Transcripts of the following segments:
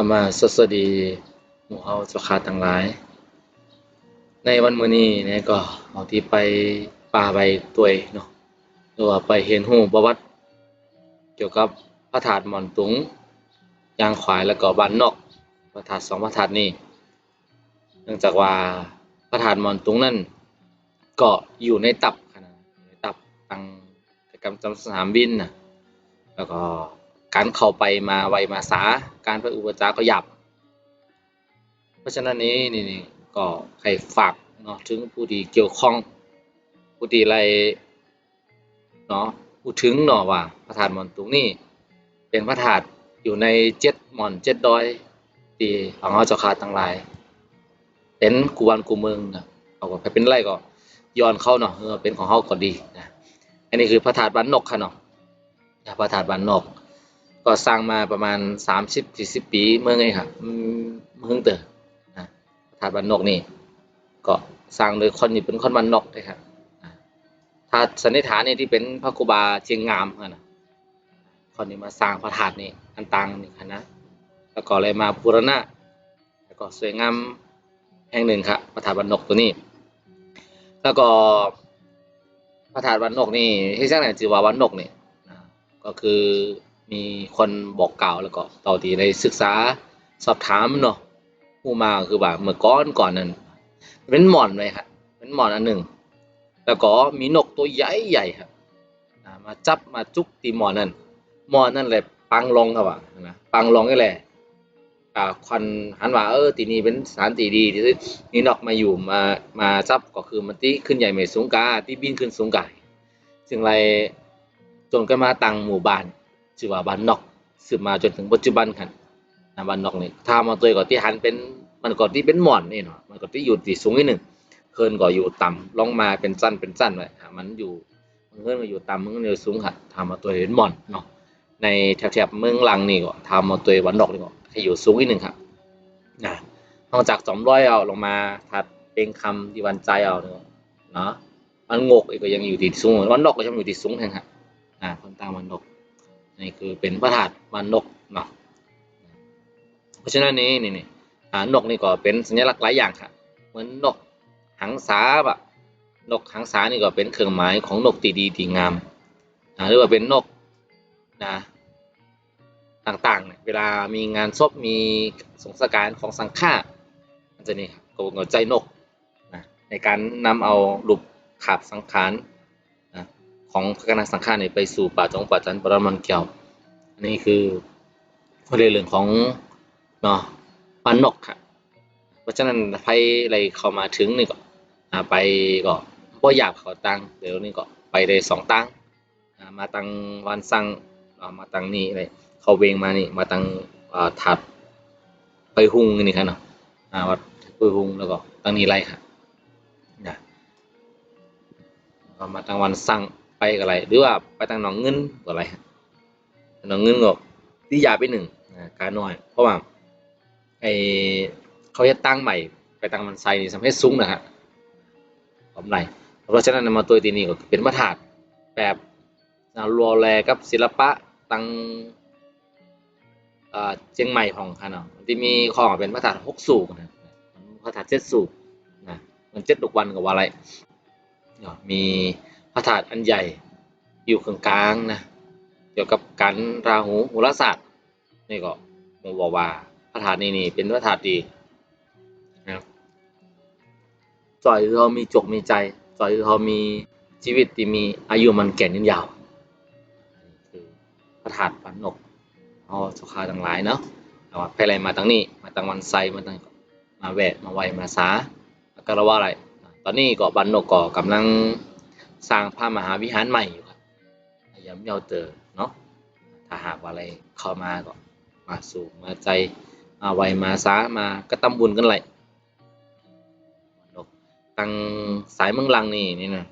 ธรรมาสสดีหมู่เฮาเจ้าค้างหลาย ในวันมื้อนี้เนี่ยก็เอาที่ไปป่าไปตัวยเนาะหรือว่าไปเห็นรูประวัติ เกี่ยวกับพระธาตุหม่อนตุงยางขวายแล้วก็บ้านนอกพระธาตุสองพระธาตุนี้เนื่องจากว่าพระธาตุหม่อนตุงนั้นก็อยู่ในตับขนาดในตับทางกำจำสนามบินนะแล้วก็ การเข้าไปมาไวมาสาการไปอุปจาก็หยับ เพราะฉะนั้นนี้นี่นี่ก็ให้ฝากเนาะถึงผู้ที่เกี่ยวข้องผู้ที่ไรเนาะพูดถึงเนาะว่าพระธาตุหม่อนตุงนี่เป็นพระธาตุอยู่ในเจ็ดหม่อนเจ็ดดอยที่ของเราเจ้าขาทั้งหลาย เป็นกูวันกูเมืองนะเอาก็ไปเป็นไรก็ย้อนเข้าเนาะเออเป็นของเฮาก็ดีนะอันนี้คือพระธาตุบ้านนกค่ะเนาะนะพระธาตุบ้านนก ก็สร้างมาประมาณ 30-40 ปีเมื่อไงครับเมืองเตอนะพระธาตุบ้านนกนี่ก็สร้างโดยคนนี่เป็นคนบ้านนกนะครับอ่าถ้าสันนิษฐานนี่ที่เป็นพระครูบาเชียงงามนะคนนี้มาสร้างพระธาตุนี่อันตังนี่ค่ะนะแล้วก็เลยมาบูรณะแล้วก็สวยงามแห่งหนึ่งครับพระธาตุบ้านนกตัวนี้ แล้วก็พระธาตุบ้านนกนี่ที่สร้างไหนจือว่าบ้านนกนี่ก็คือ มีคนบอกกล่าวแล้วก็ต่อที่ได้ศึกษาสอบถามเนาะผู้มาคือว่าเมื่อก่อนก่อนนั้นเป็นหมอนเลยครับเป็นหมอนอันหนึ่งแล้วก็มีนกตัวใหญ่ใหญ่ครับมาจับมาจุกตีหมอนนั่นหมอนนั่นแหละปังลงครับว่านะปังลงนี่แหละอ่าควันหันว่าเออตีนี้เป็นสถานตีดีที่นี่นกมาอยู่มามาจับก็คือมันตีขึ้นใหญ่ไม่สูงกาที่บินขึ้นสูงกายซึ่งไรจนกันมาตังหมู่บ้าน ชื่อว่าบ้านนอกสืบมาจนถึงปัจจุบันครับนะบ้านนอกนี่ถ้ามาตัวก็ที่หันเป็นมันก็ที่เป็นหมอนนี่เนาะมันก็ที่อยู่ที่สูงนิดหนึ่งเคินก็ออยู่ต่ำลงมาเป็นสั้นเป็นสั้นไว้มันอยู่มันเคินก็อยู่ต่ำมันก็อยู่สูงค่ะทำมาตัวเห็นหมอนเนาะในแถบเมืองลังนี่ก็ทำมาตัววันดอกนี่ก็ให้อยู่สูงนิดหนึ่งครับนะนอกจากสองร้อยเอาลงมาถัดเป็นคำที่วันใจเอาเนาะเนาะมันงกอีกก็ยังอยู่ที่สูงวันดอกก็ยังอยู่ที่สูงแทนครับอ่าคนตามวันดอก นี่คือเป็นพระธาตุวันกเนาะเพราะฉะนั้นนี่นี่นี่อ่านกนี่ก็เป็นสัญลักษณ์หลายอย่างครับเหมือนนกหังสาบะนกหังสานี่ก็เป็นเครื่องหมายของนกตีดีตีงามอ่าหรือว่าเป็นนกนะต่างๆเนี่ยเวลามีงานศพมีสงสการของสังฆามันจะนี่ครับก็หัวใจนกนะในการนำเอารูปขาบสังขาร ของพระคณะสังฆาเนี่ยไปสู่ป่าจงป่าจันปรมันเกี่ยวอันนี้คือเรื่องของเนาะปานนกครับเพราะฉะนั้นไผอะไรเข้ามาถึงนี่ก็อ่าไปก็บ่อยากเขาตังเดี๋ยวนี้ก็ไปได้สองตังมาตังวันสั่งมาตังนี่อะไรเขาเวงมานี่มาตังอ่าถัดไปหุงนี่ครับเนาะอ่าวัดไปหุงแล้วก็ตังนี้ไรครับนะมาตังวันสั่ง ไปก็ไรหรือว่าไปตังหนองเงินก็ไรครับหนองเงินก็ที่ยาไปหนึ่งการน้อย เพราะว่าไอเขาจะตั้งใหม่ไปตั้งมันไซนี่สำเร็จสูงนะฮะผมไรเพราะฉะนั้นมาตัวตีนี้ก็เป็นมาถาดแบบรัวแลกับศิลปะตั้งเชียงใหม่ของค่ะเนาะที่มีของเป็นพระธาตุหกสูบนะพระธาตุเจ็ดสูบนะมันเจ็ดลูกวันกับว่าอะไรมี ระธาตุอันใหญ่อยู่กลางๆนะเกี่ยวกับการราหูโหราศาสตร์นี่ก็ผมบอกว่าพระธาตุนี้นี่เป็นพระธาตุดีนะครับจอยคือเขามีจกมีใจจอยคือเขามีชีวิตที่มีอายุมันแก่นยืนยาวคือพระธาตุปันนกเอาสุขาทั้งหลายเนาะแต่ว่าไปอะไรมาตั้งนี้ มาตั้งวันไซมาตั้งมาแวะมาไวมาสาก็ระว่าอะไร ตอนนี้ก็บันนกก็กำลัง สร้างพระมหาวิหารใหม่อยู่ครับย้ำเยาเตอเนาะถ้าหากว่าอะไรเข้ามาก็มาสู่มาใจมาไวมาสามากระตำบุญกันไหลตังสายเมืองลังนี่นี่นะ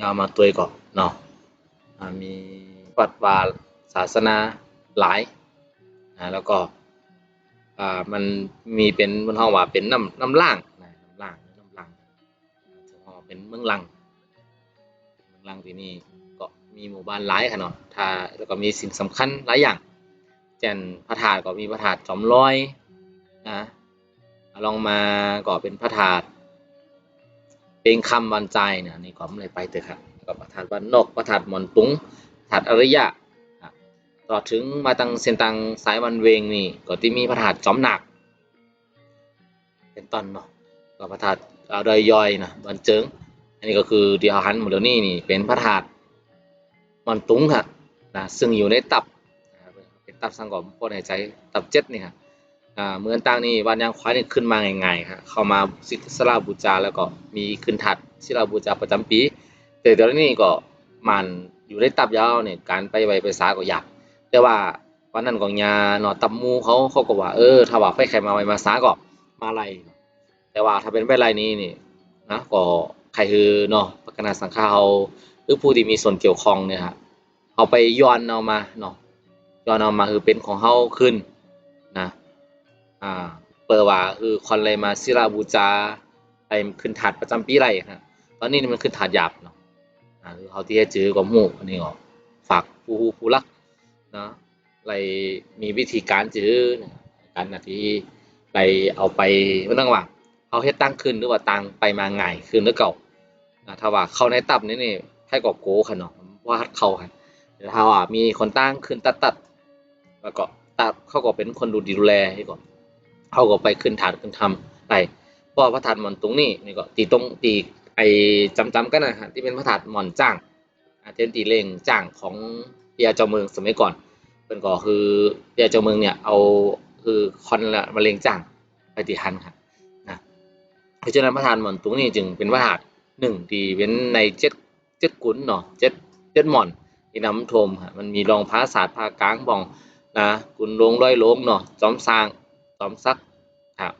ยาวมาตัวก่อนเนาะมีวัดวาศาสนาหลายอ่าแล้วก็อ่ามันมีเป็นบนห้องว่าเป็นน้ำน้ำล่างนะน้ำล่างน้ำล่างห้องเป็นเมืองลัง หลังที่นี่ก็มีหมู่บ้านหลายค่ะเนาะถ้าแล้วก็มีสิ่งสำคัญหลายอย่างเช่นพระธาตุก็มีพระธาตุจอมลอยนะลองมาก็เป็นพระธาตุเป็นคำวันใจเนี่ยนี่ก็ไม่ได้ไปเถอะครับก็พระธาตุวันนกพระธาตุมอนตุงธาตุอริยะต่อถึงมาตังเส้นตังสายวันเวงนี่ก็ที่มีพระธาตุจอมหนัก เป็นต้นเนาะก็พระธาตุเอาดอยย่อยนะบันเจิง อันนี้ก็คือเดียวหันหมดแล้วนี่นี่เป็นพระธาตุมอนตุงครับนะซึ่งอยู่ในตับเป็นตับสังกอมพ่นหายใจตับเจ็ดนี่ครับอ่าเมืองต่างนี่วันยางควายนี่ขึ้นมาง่ายๆครับเข้ามาศิลาบูชาแล้วก็มีขึ้นถัดศิลาบูชาประจำปี แต่เดี๋ยวนี้ก็มันอยู่ในตับยาวเนี่ยการไปไวไปสาก็ยากแต่ว่าวันนั้นของยาเนาะตับมูเขาเขาก็ว่าเออถ้าว่าไฟใครมาไวมาสาก็มาไล่แต่ว่าถ้าเป็นไปไล่นี้นี่นะก็ ใครคือเนาะพัฒนาสังฆาเขาหรือผู้ที่มีส่วนเกี่ยวข้องเนี่ยครับเอาไปย้อนเอามาเนาะย้อนเอามาคือเป็นของเฮาขึ้นนะอ่าเปิดว่าคือคอนเลยมาศิลาบูชาไปขึ้นถาดประจำปีไรครับตอนนี้มันขึ้นถาดหยาบเนาะอ่าคือเขาที่จะจื้อก็หมู่อันนี้ก็ฝากผู้ฮู้ผู้รักเนาะไรมีวิธีการจื้อการนะที่ไปเอาไปมันต้องว่า เขาเฮ็ดตั้งขึ้นหรือว่าตั้งไปมาง่ายขึ้นหรือเก่าอ่าถ้าว่าเข้าในตับนี่นี่ให้ก็โกค่ะเนาะว่าเข้าค่ะแต่ถ้าว่ามีคนตั้งขึ้นตัดตัดแล้วก็ตัดเขาก็เป็นคนดูดีดูแลให้ก่อนเขาก็ไปขึ้นฐานขึ้นทำไปเพราะว่าพระธาตุหมอนตรงนี้นี่ก็ตีตรงตีไอ้จำจำๆกันนะฮะที่เป็นพระธาตุหมอนจ้างอาเทนตีเล่งจ้างของเปียเจ้าเมืองสมัยก่อนเป็นก็คือเปียเจ้าเมืองเนี่ยเอาคือคอนละมาเลงจ้างไปตีฮันครับ เพราะฉะนั้นพระธาตุหม่อนตรงนี้จึงเป็นพระธาตุหนึ่งที่เป็นในเจ็ดเจ็ดกุนเนาะเจ็ดเจ็ดหม่อนที่น้ำทมฮะมันมีรองพระศาสตร์พากลางบองนะกุนลงร้อยลงเนาะจอมสร้างจอมซักครับ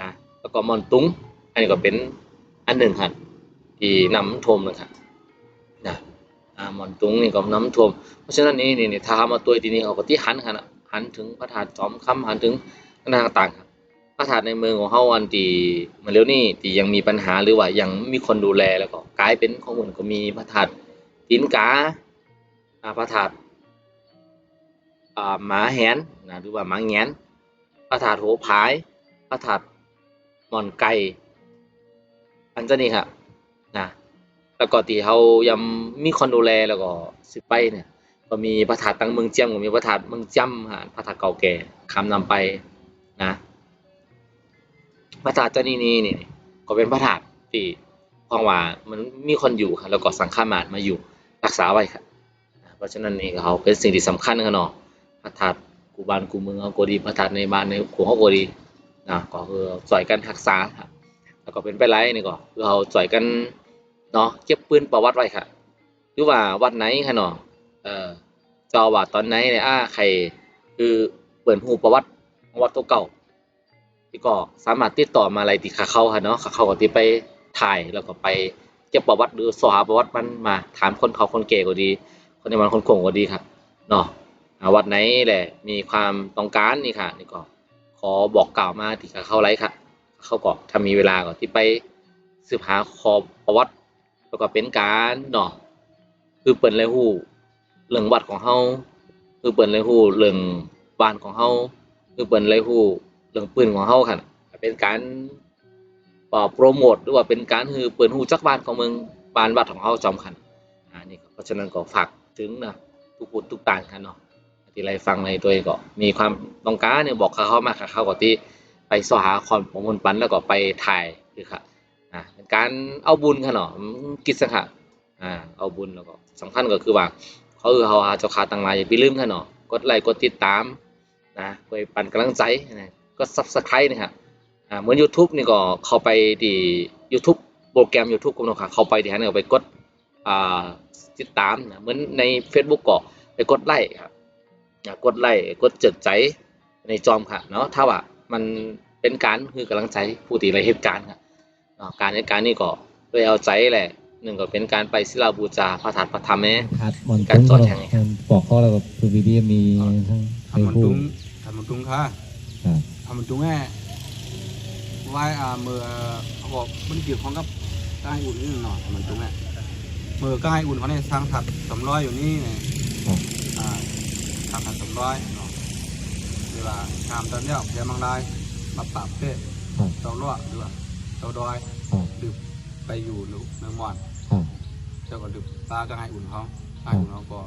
นะแล้วก็ม่อนตุงอันนี้ก็เป็นอันหนึ่งครับที่น้ำทมนะครับนะอ่ามอนตุงนี่ก็น้ำทมเพราะฉะนั้นนี่นี่ถ้ามาตัวทีนี้เขาก็ที่หันกันหันถึงพระธาตุจอมคำหันถึงนาต่างครับ พระธาตุในเมืองของเฮาอันที่มาเร็วนี่ที่ยังมีปัญหาหรือว่ายังไม่มีคนดูแลแล้วก็กลายเป็นของอื่นก็มีพระธาตุตีนกาอ่าพระธาตุอ่าหมาแหนนะหรือว่าหมาแงนพระธาตุโหผายพระธาตุหมอนไก่อันจ้านี่ครับนะแล้วก็ที่เขายังมีคนดูแลแล้วก็สิไปเนี่ยก็มีพระธาตุตั้งเมืองเจียมก็มีพระธาตุเมืองจำฮะพระธาตุเก่าแก่คำนำไปนะ พระธาตุเจ้านี่นี่นี่ก็เป็นพระธาตุที่พองว่ามันมีคนอยู่ครับแล้วก็สังฆามาตมาอยู่รักษาไว้ครับนะเพราะฉะนั้นนี่เขาเป็นสิ่งที่สำคัญกันเนาะพระธาตุกูบ้านกูเมืองเอาก็ดีพระธาตุในบ้านในขัวเขาก็ดีนะก็คือช่วยกันรักษาครับแล้วก็เป็นไปไรนี่ก็คือเราจ่อยกันเนาะเก็บปืนประวัติไว้ค่ะหรือว่าวัดไหนค่ะเนาะเอ่อจาอว่าตอนไหนเนี่ยอ่าใครคือเปิดหูประวัติวัดตัวเก่า ที่ก็สามารถติดต่อมาอะไรที่ขาเขาค่ะเนาะขาเขาก็ที่ไปถ่ายแล้วก็ไปเก็บประวัติหรือสหาประวัติมันมาถามคนเขาคนเก่ก็ดี คนในวันคนโกงก็ดีครับเนาะอาวัดไหนแหละมีความต้องการนี่ค่ะนี่ก็ขอบอกกล่าวมาที่ขาเข้าไรค่ะ เขาก็ถ้ามีเวลาก็ที่ไปสืบหาขอประวัติแล้วก็เป็นการเนาะคือเปิดเลยฮู้เรื่องวัดของเฮาคือเปิดเลยฮู้เรื่องบ้านของเฮาคือเปิดเลยฮู้ เรื่องปืนของเฮาค่ะเป็นการเอ่อโปรโมทหรือว่าเป็นการคือเปิดฮู้จักบ้านของเมืองบ้านวัดของเฮาจอมคันอ่านี่เพราะฉะนั้นก็ฝากถึงนะทุกผู้ทุกตางกันเนาะที่ไรฟังในตัวเองก็มีความต้องการเนี่ยบอกเขาเข้ามาเขาก็ที่ไปสหาความของคนปันแล้วก็ไปถ่ายคือค่ะอ่าเป็นการเอาบุญค่ะเนาะกิจสังฆะอ่าเอาบุญแล้วก็สำคัญก็คือว่าเขาคือเขาหาเจ้าขาต่างหลายอย่าไปลืมค่ะเนาะกดไลค์กดติดตามนะไปปันกำลังใจนะ ก็ Subscribe นะครับอ่าเหมือน YouTube นี่ก็เข้าไปที่ YouTube โปรแกรม YouTube ก็เนาะค่ะเข้าไปที่นั่นก็ไปกดอ่าติดตามนะเหมือนใน Facebook ก็ไปกดไลค์ครับอ่ากดไลค์กดเจิดใจในจอมค่ะเนาะถ้าว่ามันเป็นการคือกำลังใจผู้ที่ไรเหตุการณ์ครับเนาะการเหตุการณ์นี้ก็ด้วยเอาใจแหละหนึ่งก็เป็นการไปศิลาบูชาพระธาตุพระธรรมแม่ครับหมอนการตุ้งตรวจก็แทงมันบอกข้อแล้วก็คือวิดีมีทั้งไททำยมันพูตุดงทำมันตุงค่ะครับทำ มันตุงแม่ไว้อ่าเมื่อเขาบอกมันเกี่ยวข้องกับกายอุ่นนี่หน่อยทำมันตุงแม่เมื่อกายอุ่นเขาเนี่ยสร้างถัดสำร้อยอยู่นี่ไงครับอ่าสร้างถัดสำร้อยเนาะว่าตามตอนเนี้ยแกมังลายมาปราบเป้ครับเตาล่อหรือว่าเตาดอยครับดึบไปอยู่หนูเมืองมอนครับเจ้าก็ดึบปลาก็ให้อุ่นเขาให้อุ่นเขาก็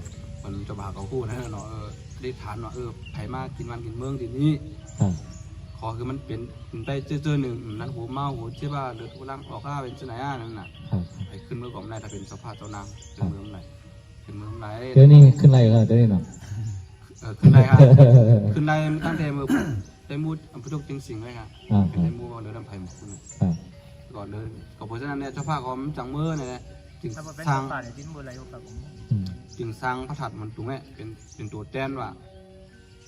มันจะบาเขาคู่นะเนาะเอออธิษฐานว่าเออไผ่มากินวันกินเมืองทีนี้ครับข อคือมันเป็นมันได้เจอเจอหนึ่งนั้นหัวเมาหัวเจ็บว่าเดือดหัวร่างออกข้าเป็นเจ้าไหนอะนั่นน่ะครับไปขึ้นเมื่อก่อนได้ถ้าเป็นสภาพเจ้านางขึ้นเมืองไหนขึ้นเมืองไหนเดี๋ยวนี้ขึ้นไรก็เดี๋ยวนี้เนาะเออขึ้นได้ครับขึ้นได้ตั้งแต่มือได้มูดอัมพุทกจริงสิงไว้ครับอ่าคเป็นรับได้มูดว่าเดินลำไผ่หมดคุณครับก่อนเดินก็เพราะฉะนั้นเนี่ยเจ้าภาพเขาจังมือเนี่ยจึงถ้ามันเป็นสร้างป่าเนี่ยทิ้งบนอะไรครับผมอืมจึงสร้างพระถัดมันตรงนี้เป็นเป็นตัวแต้นว่า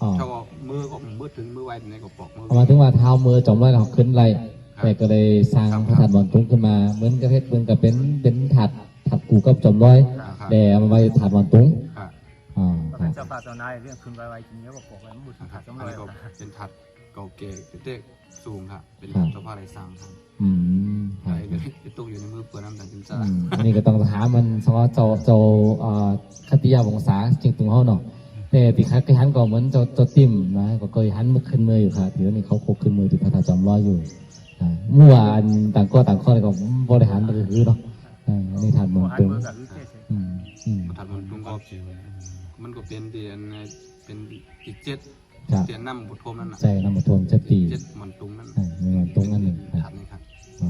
อ๋อเจ้าก็มือก็มือถึงมือไว้ในก็ปอกมือ เอามาถึงว่าเท้ามือจอมร้อยเราขึ้นไรแต่ก็เลยสร้างพระธาตุบอนตุ้งขึ้นมา เหมือนกับเพชรเหมือนกับเป็นเป็นถาดถาดกูกับจอมร้อยครับ แต่เอามาไว้ถาดบอนตุ้งครับอ่าก็คเป็รันบ เจ้าป่าเจ้านายเรื่องคืนไวๆกินเนี้ยบอกบอกไว้มันบุญนะครับจำอันเลยนี้ก็เป็นถัดเก่าเก๋เป็นเด็กสูงครับเป็นเจ้าภาพไรสร้างครับอืมคอะรับไรเลยไปตกอยู่ในมือเปิดน้ำตาลจินซ่าอืมอันนี้ก็ต้องถามมันสมมติเจ้าเจ้าเอ่อคติยาวงศาจริงตรงเขาเนาะ แต่ติคัดก็หันก็เหมือนเจ้าเจ้าติ่มนะก็เคยหันมือขึ้นมืออยู่ครับเดี๋ยวนี้เขาคกขึ้นมือที่พระธาตุจอมร้อยอยู่อ่าเมื่อวานต่างก็ต่างข้อเลยก็บริหารก็คือเนาะอ่าอันนี้ถาดบหัอวนหายตุ้งมือกับวิเศษอืมอืมถัดมันตุงก็มันก็เป็นเดียนเป็นอีกเจ็ดครับเดียนน้ำบุตรโทมนั่นน่ะใช่นำมาทวมเจ็ดปีเจ็ดมันตุงนั่นอ่ามีมันตุ้งอันหนึ่งคถัรัดบนี่ครับอ๋อ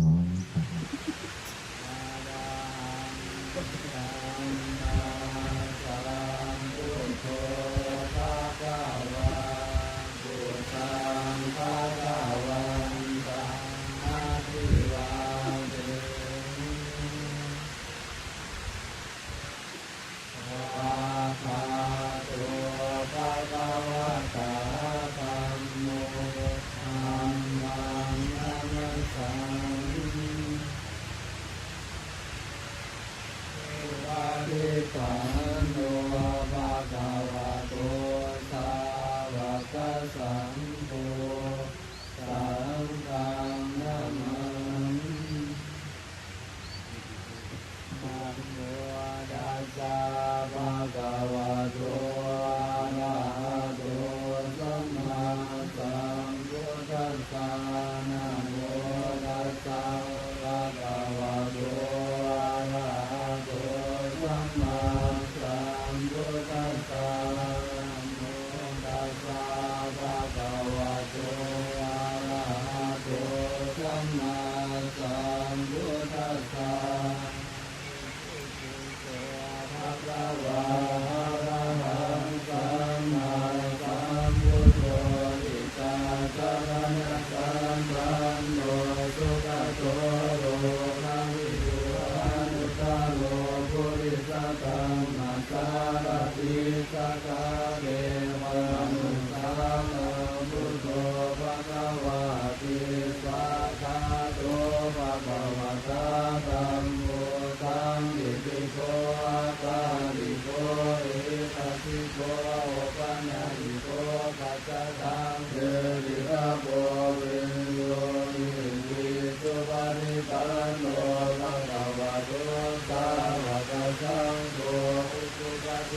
ค รับในคน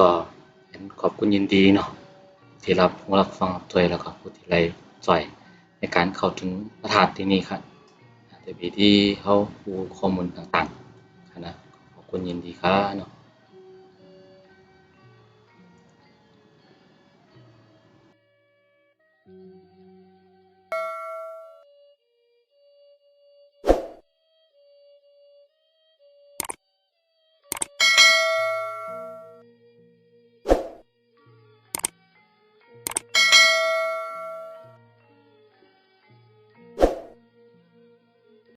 ก็ขอบคุณยินดีเนาะที่รับผู้รับฟังตัวแล้วก็ผู้ที่ไลจ่อยในการเข้าถึงประธานที่นี่ครับแต่บีที่เขาดูข้อมูลต่างๆนะขอบคุณยินดีครับเนาะ